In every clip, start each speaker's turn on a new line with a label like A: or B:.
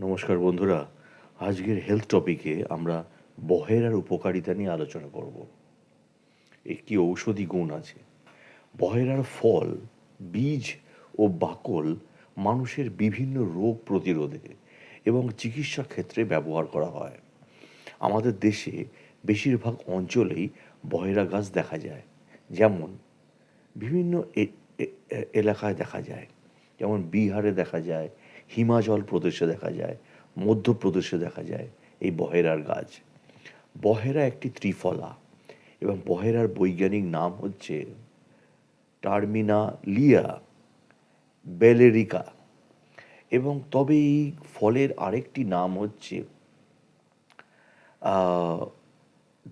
A: নমস্কার বন্ধুরা, আজকের হেলথ টপিকে আমরা বহেরার উপকারিতা নিয়ে আলোচনা করব। কি ঔষধি গুণ আছে? বহেরার ফল, বীজ ও বাকল মানুষের বিভিন্ন রোগ প্রতিরোধে এবং চিকিৎসা ক্ষেত্রে ব্যবহার করা হয়। আমাদের দেশে বেশিরভাগ অঞ্চলেই বহেরা গাছ দেখা যায়। যেমন বিভিন্ন এলাকায় দেখা যায়। যেমন বিহারে দেখা যায় হিমাচল প্রদেশে দেখা যায়, মধ্যপ্রদেশে দেখা যায়, এই বহেরার গাছ। বহেরা একটি ত্রিফলা এবং বহেরার বৈজ্ঞানিক নাম হচ্ছে টার্মিনা লিয়া বেলেরিকা এবং তবে এই ফলের আরেকটি নাম হচ্ছে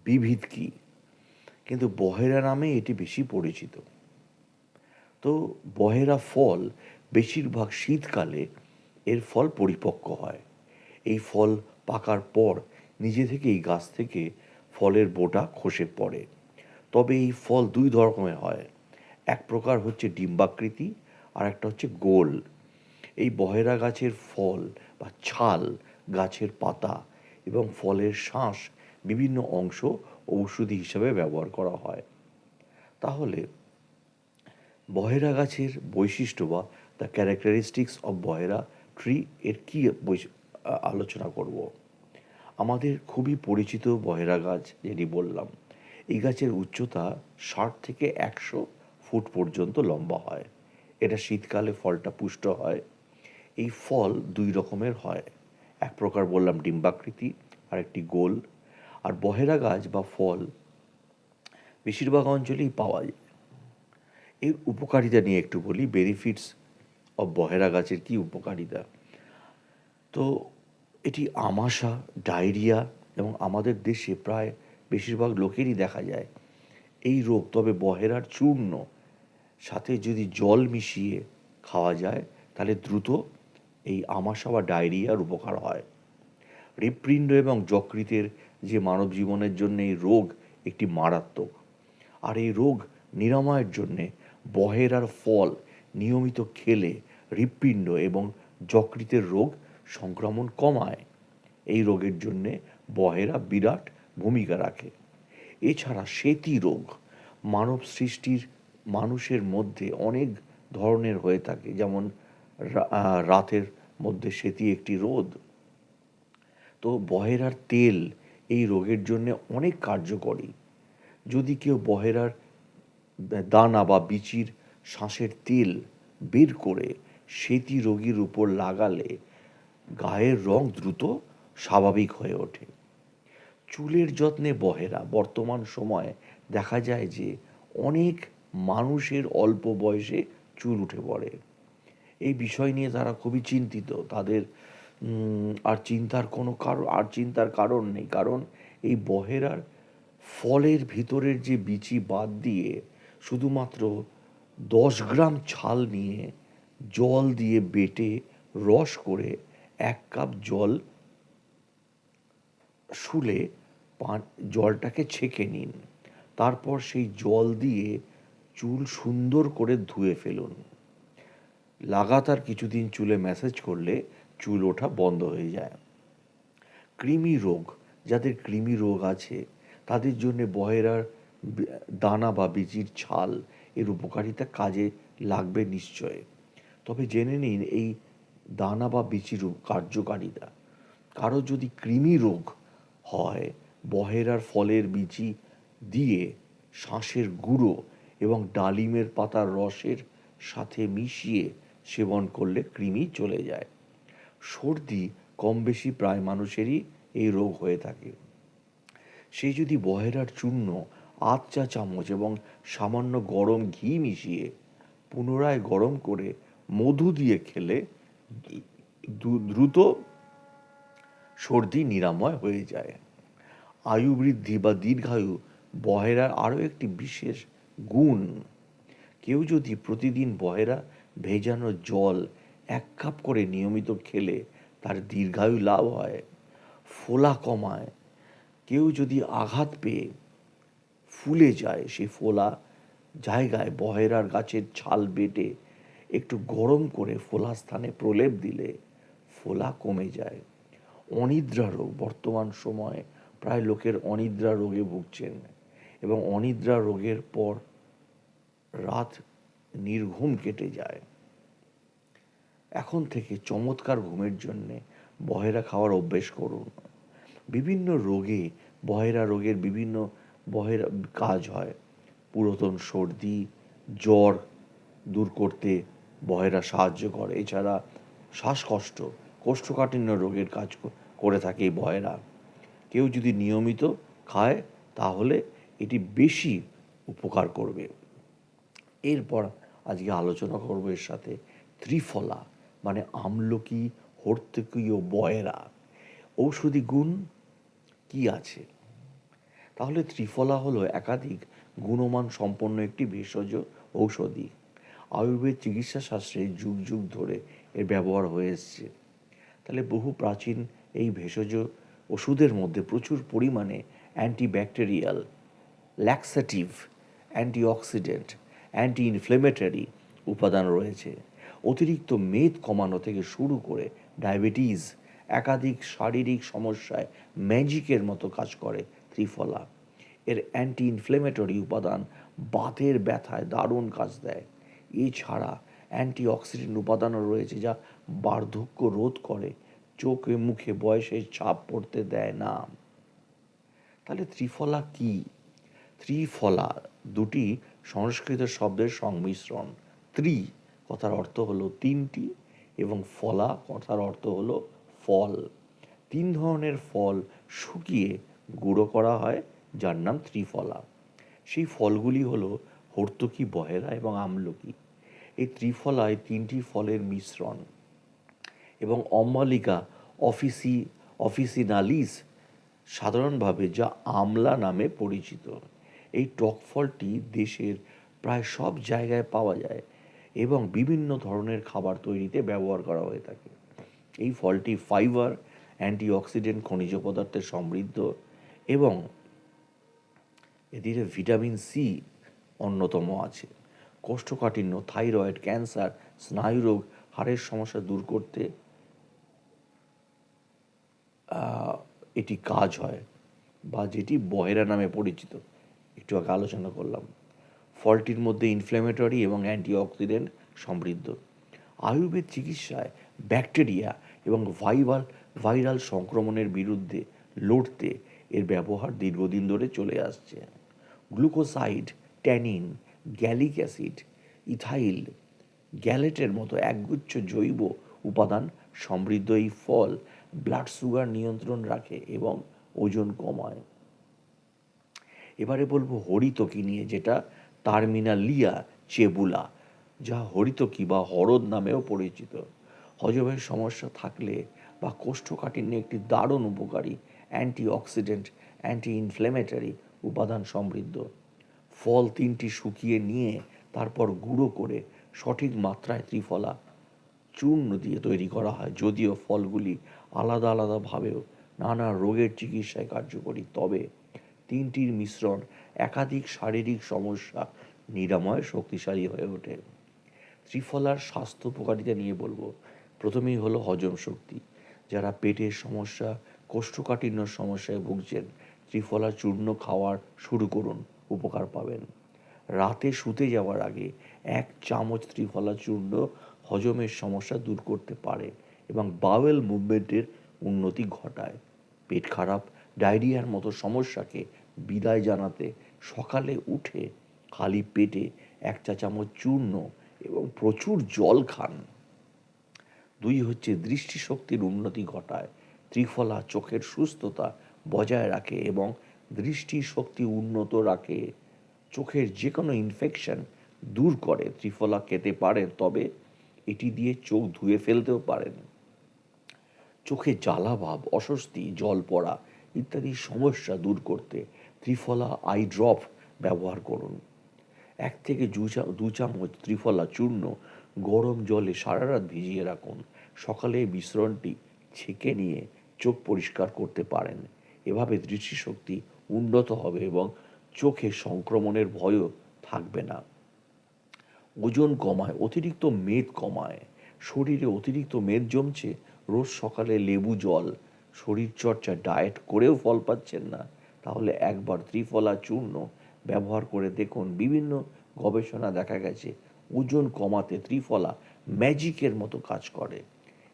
A: বিভিদকি। কিন্তু বহেরা নামে এটি বেশি পরিচিত। তো বহেরা ফল বেশিরভাগ শীতকালে এর ফল পরিপক্ক হয়। এই ফল পাকার পর নিজে থেকেই গাছ থেকে ফলের বোটা খসে পড়ে। তবে এই ফল দুই রকমের হয়। এক প্রকার হচ্ছে ডিম্বাকৃতি আর একটা হচ্ছে গোল। এই বহেরা গাছের ফল বা ছাল গাছের পাতা এবং ফলের শাঁস বিভিন্ন অংশ ঔষধি হিসাবে ব্যবহার করা হয়। তাহলে বহেরা গাছের বৈশিষ্ট্য বা দ্য ক্যারেক্টারিস্টিক্স অব বহেরা ট্রি এর কী আলোচনা করব? আমাদের খুবই পরিচিত বহেরা গাছ যেটি বললাম, এই গাছের উচ্চতা ষাট থেকে একশো ফুট পর্যন্ত লম্বা হয়। এটা শীতকালে ফলটা পুষ্ট হয়। এই ফল দুই রকমের হয়। এক প্রকার বললাম ডিম্বাকৃতি আর একটি গোল। আর বহেরা গাছ বা ফল বেশিরভাগ অঞ্চলেই পাওয়া যায়। এর উপকারিতা নিয়ে একটু বলি, বেনিফিটস বহেরা গাছের কি উপকারিতা? তো এটি আমাশা, ডায়রিয়া এবং আমাদের দেশে প্রায় বেশিরভাগ লোকেরই দেখা যায়। এই রোগ তবে বহেরার চূর্ণ। সাথে যদি জল মিশিয়ে খাওয়া যায়, তাহলে দ্রুত এই আমাশা বা ডায়রিয়ার উপকার হয়। হৃৎপিণ্ড এবং যকৃতের যে মানব জীবনের জন্য এই রোগ একটি মারাত্মক। আর এই রোগ নিরাময়ের জন্যে বহেরার ফল নিয়মিত খেলে হৃৎপিণ্ড এবং যকৃতের রোগ সংক্রমণ কমায়। এই রোগের জন্যে বহেরা বিরাট ভূমিকা রাখে। এছাড়া সেতি রোগ মানব সৃষ্টির মানুষের মধ্যে অনেক ধরনের হয়ে থাকে। যেমন রাতের মধ্যে সেতি একটি রোদ তো বহেরার তেল এই রোগের জন্য অনেক কার্যকরী। যদি কেউ বহেরার দানা বা বিচির, শ্বাসের তেল বের করে সেতি রোগীর উপর লাগালে গায়ের রং দ্রুত স্বাভাবিক হয়ে ওঠে। চুলের যত্নে বহেরা। বর্তমান সময়ে দেখা যায় যে অনেক মানুষের অল্প বয়সে চুল উঠে পড়ে। এই বিষয় নিয়ে তারা খুবই চিন্তিত। তাদের আর চিন্তার কোনো কারণ, আর চিন্তার কারণ নেই। কারণ এই বহেরার ফলের ভিতরের যে বিচি বাদ দিয়ে শুধুমাত্র দশ গ্রাম ছাল নিয়ে জল দিয়ে বেটে রস করে এক কাপ জল শুলে পান, জলটাকে ছেঁকে নিন। তারপর সেই জল দিয়ে চুল সুন্দর করে ধুয়ে ফেলুন। লাগাতার কিছুদিন চুলে ম্যাসেজ করলে চুল ওঠা বন্ধ হয়ে যায়। কৃমি রোগ, যাদের কৃমি রোগ আছে, তাদের জন্য বহেরার দানা বা বীজির ছাল এর উপকারিতা কাজে লাগবে নিশ্চয়। তবে জেনে নিন, এই দানা বা বীচির উপ- কার্যকারিতা। কারও যদি কৃমি রোগ হয় বহেরার ফলের বিচি দিয়ে শ্বাসের গুঁড়ো এবং ডালিমের পাতার রসের সাথে মিশিয়ে সেবন করলে কৃমি চলে যায়। সর্দি কম বেশি প্রায় মানুষেরই এই রোগ হয়ে থাকে। সে যদি বহেরার চূর্ণ, আধ চা চামচ এবং সামান্য গরম ঘি মিশিয়ে পুনরায় গরম করে মধু দিয়ে খেলে দ্রুত সর্দি নিরাময় হয়ে যায়। আয়ু বৃদ্ধি বা দীর্ঘায়ু বহেরার আরও একটি বিশেষ গুণ। কেউ যদি প্রতিদিন বহেরা ভেজানো জল এক কাপ করে নিয়মিত খেলে তার দীর্ঘায়ু লাভ হয়, ফোলা কমায়। কেউ যদি আঘাত পেয়ে ফুলে যায় সেই ফোলা জায়গায় বহেরার গাছের ছাল বেটে একটু গরম করে ফোলা স্থানে প্রলেপ দিলে ফোলা কমে যায়। অনিদ্রা রোগ, বর্তমান সময়ে প্রায় লোকের অনিদ্রা রোগে ভুগছেন এবং অনিদ্রা রোগের পর রাত নির্ঘুম কেটে যায়। এখন থেকে চমৎকার ঘুমের জন্যে বহেরা খাওয়ার অভ্যেস করুন। বিভিন্ন রোগে, বহেরা রোগের বিভিন্ন বহেরা কাজ হয়। পুরাতন সর্দি, জ্বর দূর করতে বহেরা সাহায্য করে। এছাড়া শ্বাসকষ্ট, কোষ্ঠকাঠিন্য রোগের কাজ করে থাকে এই বহেরা। কেউ যদি নিয়মিত খায়, তাহলে এটি বেশি উপকার করবে। এরপর আজকে আলোচনা করব এর সাথে ত্রিফলা মানে আমলকি হর্তকি ও বয়রা ঔষধি গুণ কি আছে? তাহলে ত্রিফলা হলো একাধিক গুণমান সম্পন্ন একটি ভেষজ ঔষধি। আয়ুর্বেদ চিকিৎসা শাস্ত্রে যুগ যুগ ধরে এর ব্যবহার হয়ে এসছে। তাহলে বহু প্রাচীন এই ভেষজ ওষুধের মধ্যে প্রচুর পরিমাণে antibacterial, laxative, antioxidant anti inflammatory উপাদান রয়েছে। অতিরিক্ত মেদ কমানো থেকে শুরু করে ডায়াবেটিস, একাধিক শারীরিক সমস্যায় ম্যাজিকের মতো কাজ করে ত্রিফলা। এর অ্যান্টি ইনফ্লেমেটরি উপাদান বাতের ব্যথায় দারুণ কাজ দেয়। এছাড়া অ্যান্টিঅক্সিডেন্ট উপাদানও রয়েছে যা বার্ধক্য রোধ করে, চোখে মুখে বয়সের ছাপ পড়তে দেয় না। তাহলে ত্রিফলা কি? ত্রিফলা দুটি সংস্কৃত শব্দের সংমিশ্রণ। ত্রি কথার অর্থ হলো তিনটি এবং ফলা কথার অর্থ হলো ফল। তিন ধরনের ফল শুকিয়ে গুঁড়ো করা হয়, যার নাম ত্রিফলা। সেই ফলগুলি হলো হর্তকি, বহেরা এবং আমলকি। এই ত্রিফলায় তিনটি ফলের মিশ্রণ এবং অম্মালিকা অফিসি, অফিসিনালিস সাধারণভাবে যা আমলা নামে পরিচিত। এই টক ফলটি দেশের প্রায় সব জায়গায় পাওয়া যায় এবং বিভিন্ন ধরনের খাবার তৈরিতে ব্যবহার করা হয়ে থাকে। এই ফলটি ফাইবার, অ্যান্টিঅক্সিডেন্ট খনিজ পদার্থে সমৃদ্ধ এবং এদিকে ভিটামিন সি অন্যতম আছে। কোষ্ঠকাঠিন্য, থাইরয়েড, ক্যান্সার স্নায়ুরোগ হাড়ের সমস্যা দূর করতে এটি কাজ হয় বা যেটি বহেরা নামে পরিচিত। একটু আগে আলোচনা করলাম। ফলটির মধ্যে ইনফ্ল্যামেটরি এবং অ্যান্টিঅক্সিডেন্ট সমৃদ্ধ। আয়ুর্বেদ চিকিৎসায় ব্যাকটেরিয়া এবং ভাইরাল ভাইরাল সংক্রমণের বিরুদ্ধে লড়তে এর ব্যবহার দীর্ঘদিন ধরে চলে আসছে। Glucoside tannin gallic acid ethyl গ্যালেটের মতো একগুচ্ছ জৈব উপাদান সমৃদ্ধ এই ফল ব্লাড সুগার নিয়ন্ত্রণ রাখে এবং ওজন কমায়। এবারে বলব হরিতকি নিয়ে, যেটা টার্মিনালিয়া চেবুলা, যা হরিতকি বা হরদ নামেও পরিচিত। হজমের সমস্যা থাকলে বা কোষ্ঠকাঠিন্যে একটি দারুণ উপকারী অ্যান্টিঅক্সিডেন্ট অ্যান্টি ইনফ্লেমেটরি উপাদান সমৃদ্ধ। ফল তিনটি শুকিয়ে নিয়ে তারপর গুঁড়ো করে সঠিক মাত্রায় ত্রিফলা, চূর্ণ দিয়ে তৈরি করা হয়। যদিও ফলগুলি আলাদা আলাদাভাবেও নানা রোগের চিকিৎসায় কার্যকরী, তবে তিনটির মিশ্রণ একাধিক শারীরিক সমস্যা, নিরাময়, শক্তিশালী হয়ে ওঠে। ত্রিফলার স্বাস্থ্য উপকারিতা নিয়ে বলব। প্রথমেই হলো হজম শক্তি। যারা পেটের সমস্যা, কোষ্ঠকাঠিন্য সমস্যায় ভুগছেন, ত্রিফলা চূর্ণ খাওয়ার শুরু করুন। উপকার পাবেন। রাতে শুতে যাওয়ার আগে এক চামচ ত্রিফলা চূর্ণ হজমের সমস্যা দূর করতে পারে এবং বাওয়েল মুভমেন্টের উন্নতি ঘটায়। পেট খারাপ, ডায়রিয়ার মতো সমস্যাকে বিদায় জানাতে সকালে উঠে খালি পেটে এক চা চামচ চূর্ণ এবং প্রচুর জল খান। দুই হচ্ছে দৃষ্টিশক্তির উন্নতি ঘটায়। ত্রিফলা চোখের সুস্থতা বজায় রাখে এবং দৃষ্টিশক্তি উন্নত রাখে, চোখের যে কোনো ইনফেকশন দূর করে, ত্রিফলা খেতে পারেন তবে এটি দিয়ে চোখ ধুয়ে ফেলতেও পারেন। চোখে জ্বালা ভাব অস্বস্তি, জল পড়া ইত্যাদি সমস্যা দূর করতে ত্রিফলা আই ড্রপ ব্যবহার করুন। এক থেকে দু চামচ ত্রিফলা চূর্ণ গরম জলে সারা রাত ভিজিয়ে রাখুন। সকালে মিশ্রণটি ছেঁকে নিয়ে চোখ পরিষ্কার করতে পারেন। এভাবে দৃষ্টিশক্তি উন্নত হবে এবং চোখে সংক্রমণের ভয়ও থাকবে না। ওজন কমায়, অতিরিক্ত মেদ কমায়। শরীরে অতিরিক্ত মেদ জমছে, রোজ সকালে লেবু জল, শরীরচর্চা, ডায়েট করেও ফল পাচ্ছেন না। তাহলে একবার ত্রিফলা চূর্ণ ব্যবহার করে দেখুন। বিভিন্ন গবেষণা দেখা গেছে, ওজন কমাতে ত্রিফলা ম্যাজিকের মতো কাজ করে।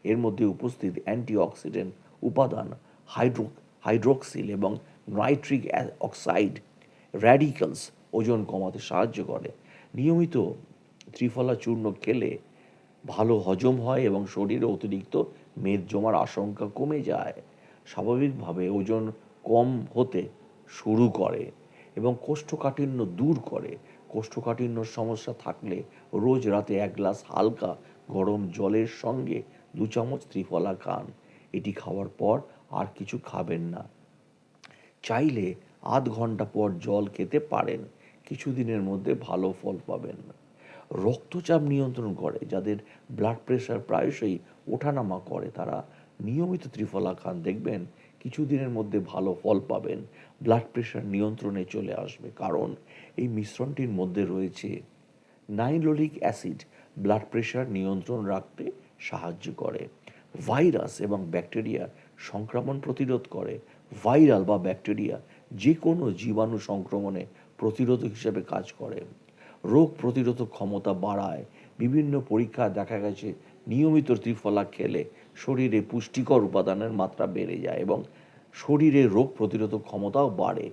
A: এর মধ্যে উপস্থিত অ্যান্টিঅক্সিডেন্ট উপাদান হাইড্রো হাইড্রোক্সিল এবং নাইট্রিক অক্সাইড র্যাডিক্যালস ওজন কমাতে সাহায্য করে। নিয়মিত ত্রিফলা চূর্ণ খেলে ভালো হজম হয় এবং শরীরে অতিরিক্ত মেদ জমার আশঙ্কা কমে যায়। স্বাভাবিকভাবে ওজন কম হতে শুরু করে এবং কোষ্ঠকাঠিন্য দূর করে। কোষ্ঠকাঠিন্যর সমস্যা থাকলে রোজ রাতে এক গ্লাস হালকা গরম জলের সঙ্গে দু চামচ ত্রিফলা খান। এটি খাওয়ার পর আর কিছু খাবেন না। চাইলে আধ ঘণ্টা পর জল খেতে পারেন। কিছুদিনের মধ্যে ভালো ফল পাবেন। রক্তচাপ নিয়ন্ত্রণ করে, যাদের ব্লাড প্রেশার প্রায়শই ওঠানামা করে, তারা নিয়মিত ত্রিফলা খান দেখবেন, কিছুদিনের মধ্যে ভালো ফল পাবেন। ব্লাড প্রেশার নিয়ন্ত্রণে চলে আসবে, কারণ এই মিশ্রণটির মধ্যে রয়েছে নাইলোলিক অ্যাসিড ব্লাড প্রেশার নিয়ন্ত্রণ রাখতে সাহায্য করে। ভাইরাস এবং ব্যাকটেরিয়া সংক্রমণ প্রতিরোধ করে। ভাইরাল বা ব্যাকটেরিয়া যে কোনো জীবাণু সংক্রমণে প্রতিরোধক হিসেবে কাজ করে। রোগ প্রতিরোধক ক্ষমতা বাড়ায়। বিভিন্ন পরীক্ষায় দেখা গেছে, নিয়মিত ত্রিফলা খেলে শরীরে পুষ্টিকর উপাদানের মাত্রা বেড়ে যায় এবং শরীরে রোগ প্রতিরোধক ক্ষমতাও বাড়ে।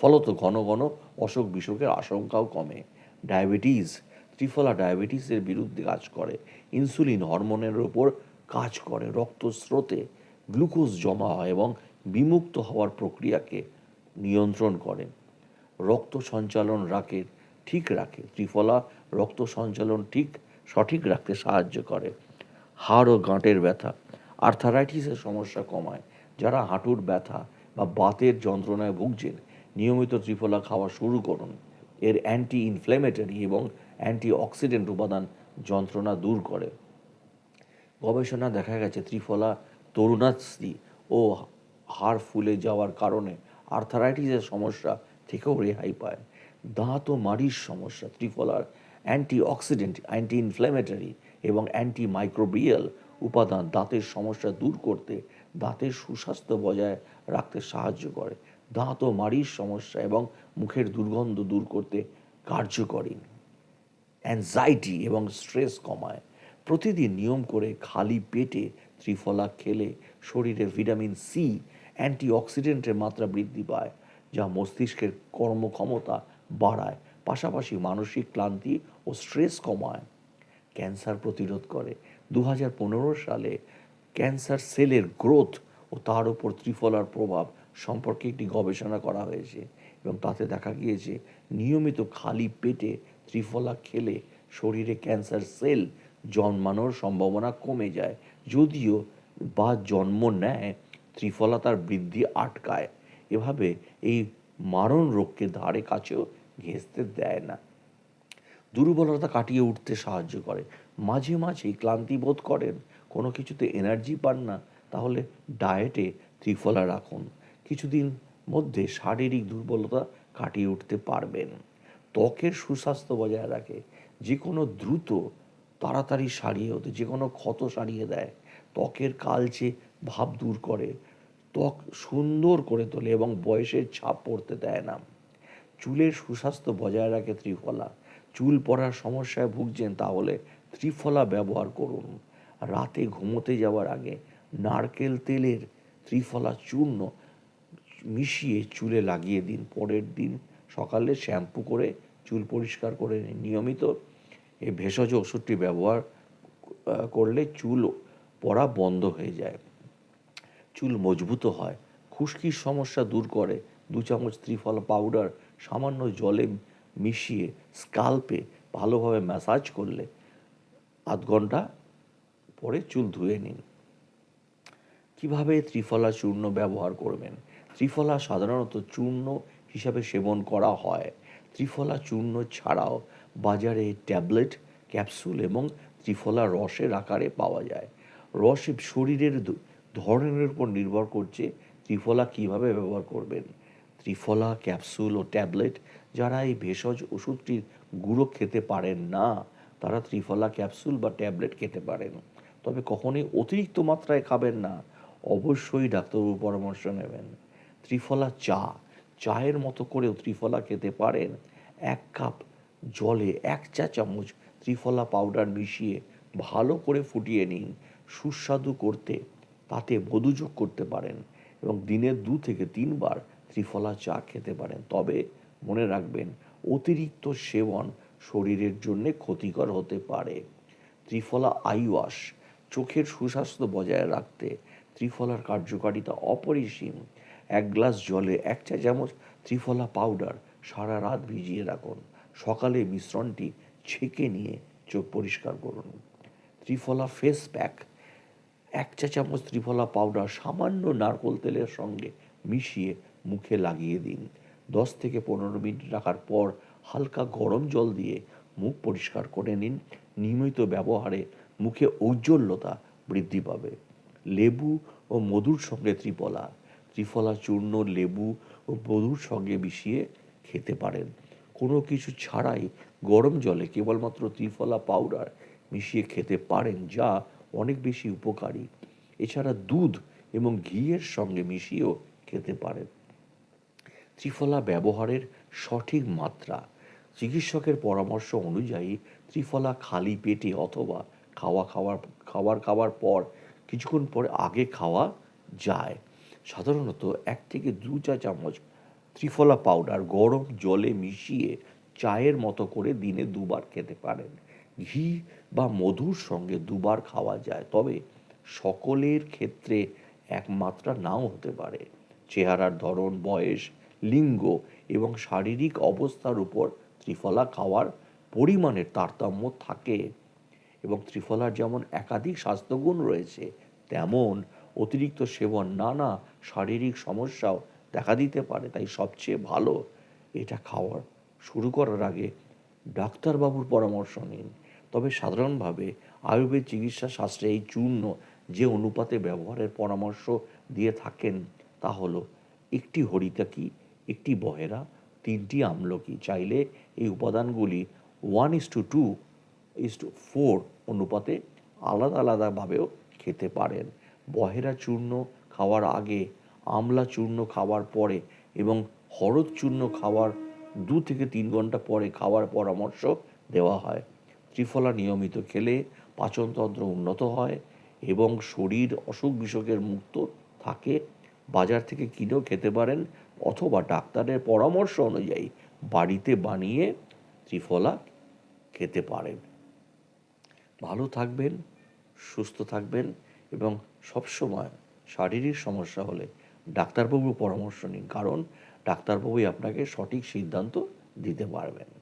A: ফলত ঘন ঘন অসুখ বিসুখের আশঙ্কাও কমে। ডায়াবেটিস, ত্রিফলা ডায়াবেটিসের বিরুদ্ধে কাজ করে। ইনসুলিন হরমোনের ওপর কাজ করে। রক্তস্রোতে গ্লুকোজ জমা হয় এবং বিমুক্ত হওয়ার প্রক্রিয়াকে নিয়ন্ত্রণ করে রক্ত সঞ্চালন রাখে, ঠিক রাখে। ত্রিফলা রক্ত সঞ্চালন ঠিক, সঠিক রাখতে সাহায্য করে। হাড় ও গাঁটের ব্যথা, আর্থারাইটিসের সমস্যা কমায়। যারা হাঁটুর ব্যথা বা বাতের যন্ত্রণায় ভুগছেন, নিয়মিত ত্রিফলা খাওয়া শুরু করুন। এর অ্যান্টি ইনফ্ল্যামেটরি এবং অ্যান্টি অক্সিডেন্ট উপাদান যন্ত্রণা দূর করে। গবেষণা দেখা গেছে, ত্রিফলা তরুণাস্থি ও হাড় ফুলে যাওয়ার কারণে আর্থারাইটিসের সমস্যা থেকেও রেহাই পায়। দাঁত ও মাড়ির সমস্যা, ত্রিফলার অ্যান্টি অক্সিডেন্ট অ্যান্টি ইনফ্ল্যামেটরি এবং অ্যান্টি মাইক্রোবিয়াল উপাদান দাঁতের সমস্যা দূর করতে দাঁতের সুস্বাস্থ্য বজায় রাখতে সাহায্য করে। দাঁত ও মাড়ির সমস্যা এবং মুখের দুর্গন্ধ দূর করতে কার্যকরী। অ্যাংজাইটি এবং স্ট্রেস কমায়। প্রতিদিন নিয়ম করে খালি পেটে ত্রিফলা খেলে শরীরে ভিটামিন সি অ্যান্টিঅক্সিডেন্টের মাত্রা বৃদ্ধি পায়, যা মস্তিষ্কের কর্মক্ষমতা বাড়ায়, পাশাপাশি মানসিক ক্লান্তি ও স্ট্রেস কমায়। ক্যান্সার প্রতিরোধ করে। দু হাজার পনেরো সালে ক্যান্সার সেলের গ্রোথ ও তার উপর ত্রিফলার প্রভাব সম্পর্কে একটি গবেষণা করা হয়েছে এবং তাতে দেখা গিয়েছে, নিয়মিত খালি পেটে ত্রিফলা খেলে শরীরে ক্যান্সার সেল জন্মানোর সম্ভাবনা কমে যায়, যদিও বা জন্ম নেয় ত্রিফলা তার বৃদ্ধি আটকায়। এভাবে এই মারণ রোগকে ধারে কাছেও ঘেঁচতে দেয় না। দুর্বলতা কাটিয়ে উঠতে সাহায্য করে। মাঝে মাঝেই ক্লান্তি বোধ করেন। কোনো কিছুতে এনার্জি পান না। তাহলে ডায়েটে ত্রিফলা রাখুন। কিছুদিন মধ্যে শারীরিক দুর্বলতা কাটিয়ে উঠতে পারবেন। ত্বকের সুস্বাস্থ্য বজায় রাখে। যে কোনো দ্রুত, তাড়াতাড়ি সারিয়ে হতে যে কোনো ক্ষত সারিয়ে দেয়। ত্বকের কালচে ভাব দূর করে। ত্বক সুন্দর করে তোলে এবং বয়সের ছাপ পড়তে দেয় না। চুলের সুস্বাস্থ্য বজায় রাখে ত্রিফলা। চুল পড়ার সমস্যায় ভুগছেন তাহলে ত্রিফলা ব্যবহার করুন। রাতে ঘুমোতে যাওয়ার আগে নারকেল তেলের ত্রিফলা চূর্ণ মিশিয়ে চুলে লাগিয়ে দিন। পরের দিন সকালে শ্যাম্পু করে চুল পরিষ্কার করে নিয়মিত এই ভেষজ ওষুধটি ব্যবহার করলে চুল পড়া বন্ধ হয়ে যায়। চুল মজবুত হয়, খুশকির সমস্যা দূর করে, দু চামচ ত্রিফলা পাউডার সামান্য জলে মিশিয়ে স্কাল্পে ভালোভাবে ম্যাসাজ করলে আধ ঘণ্টা পরে চুল ধুয়ে নিন। কীভাবে ত্রিফলা চূর্ণ ব্যবহার করবেন? ত্রিফলা সাধারণত চূর্ণ হিসাবে সেবন করা হয়। ত্রিফলা চূর্ণ ছাড়াও বাজারে ট্যাবলেট, ক্যাপসুল এবং ত্রিফলা রসের আকারে পাওয়া যায়। রস শরীরের ধরনের উপর নির্ভর করছে ত্রিফলা কীভাবে ব্যবহার করবেন। ত্রিফলা, ক্যাপসুল ও ট্যাবলেট যারা এই ভেষজ ওষুধটির গুঁড়ো খেতে পারেন না, তারা ত্রিফলা, ক্যাপসুল বা ট্যাবলেট খেতে পারেন। তবে কখনোই অতিরিক্ত মাত্রায় খাবেন না, অবশ্যই ডাক্তারবাবুর পরামর্শ নেবেন। ত্রিফলা চা, চায়ের মতো করেও ত্রিফলা খেতে পারেন। এক কাপ জলে এক চা চামচ ত্রিফলা পাউডার মিশিয়ে ভালো করে ফুটিয়ে নিন। সুস্বাদু করতে তাতে মধু যোগ করতে পারেন এবং দিনে দু থেকে তিনবার ত্রিফলা চা খেতে পারেন। তবে মনে রাখবেন, অতিরিক্ত সেবন শরীরের জন্যে ক্ষতিকর হতে পারে। ত্রিফলা আই ওয়াশ চোখের সুস্বাস্থ্য বজায় রাখতে ত্রিফলার কার্যকারিতা অপরিসীম। এক গ্লাস জলে এক চা চামচ ত্রিফলা পাউডার সারা রাত ভিজিয়ে রাখুন। সকালে মিশ্রণটি ছেঁকে নিয়ে চোখ পরিষ্কার করুন। ত্রিফলা ফেস প্যাক এক চা চামচ ত্রিফলা পাউডার সামান্য নারকোল তেলের সঙ্গে মিশিয়ে মুখে লাগিয়ে দিন। দশ থেকে পনেরো মিনিট রাখার পর হালকা গরম জল দিয়ে মুখ পরিষ্কার করে নিন। নিয়মিত ব্যবহারে মুখে ঔজ্জ্বল্যতা বৃদ্ধি পাবে। লেবু ও মধুর সঙ্গে ত্রিফলা। ত্রিফলা চূর্ণ, লেবু ও মধুর সঙ্গে মিশিয়ে খেতে পারেন। কোনো কিছু ছাড়াই গরম জলে কেবলমাত্র ত্রিফলা পাউডার মিশিয়ে খেতে পারেন, যা অনেক বেশি উপকারী। এছাড়া দুধ এবং ঘিয়ের সঙ্গে মিশিয়েও খেতে পারেন। ত্রিফলা ব্যবহারের সঠিক মাত্রা। চিকিৎসকের পরামর্শ অনুযায়ী ত্রিফলা খালি পেটে অথবা খাওয়া খাওয়ার, খাবার খাওয়ার পর কিছুক্ষণ পরে আগে খাওয়া যায়। সাধারণত এক থেকে দু চা চামচ ত্রিফলা পাউডার গরম জলে মিশিয়ে চায়ের মতো করে দিনে দুবার খেতে পারেন। ঘি বা মধুর সঙ্গে দুবার খাওয়া যায়, তবে সকলের ক্ষেত্রে এক মাত্রা নাও হতে পারে। চেহারার ধরন, বয়স, লিঙ্গ এবং শারীরিক অবস্থার উপর ত্রিফলা খাওয়ার পরিমাণের তারতম্য থাকে এবং ত্রিফলার যেমন একাধিক স্বাস্থ্যগুণ রয়েছে, তেমন অতিরিক্ত সেবন, নানা শারীরিক সমস্যাও দেখা দিতে পারে। তাই সবচেয়ে ভালো এটা খাওয়ার, শুরু করার আগে ডাক্তারবাবুর পরামর্শ নিন। তবে সাধারণভাবে আয়ুর্বেদ চিকিৎসা শাস্ত্রে এই চূর্ণ যে অনুপাতে ব্যবহারের পরামর্শ দিয়ে থাকেন তা হলো একটি হরিতাকি একটি বহেরা, তিনটি আমলকি। চাইলে এই উপাদানগুলি one is two two is two four অনুপাতে আলাদা আলাদাভাবেও খেতে পারেন। বহেরা চূর্ণ খাওয়ার আগে, আমলা চূর্ণ খাওয়ার পরে এবং হরদ চূর্ণ খাওয়ার দু থেকে তিন ঘণ্টা পরে খাওয়ার পরামর্শ দেওয়া হয়। ত্রিফলা নিয়মিত খেলে পাচনতন্ত্র উন্নত হয় এবং শরীর অসুখ বিসুখের মুক্ত থাকে। বাজার থেকে কিনেও খেতে পারেন অথবা ডাক্তারের পরামর্শ অনুযায়ী বাড়িতে বানিয়ে ত্রিফলা খেতে পারেন। ভালো থাকবেন, সুস্থ থাকবেন এবং সবসময় শারীরিক সমস্যা হলে ডাক্তারবাবুর পরামর্শ নিন। কারণ ডাক্তারবাবুই আপনাকে সঠিক সিদ্ধান্ত দিতে পারবেন।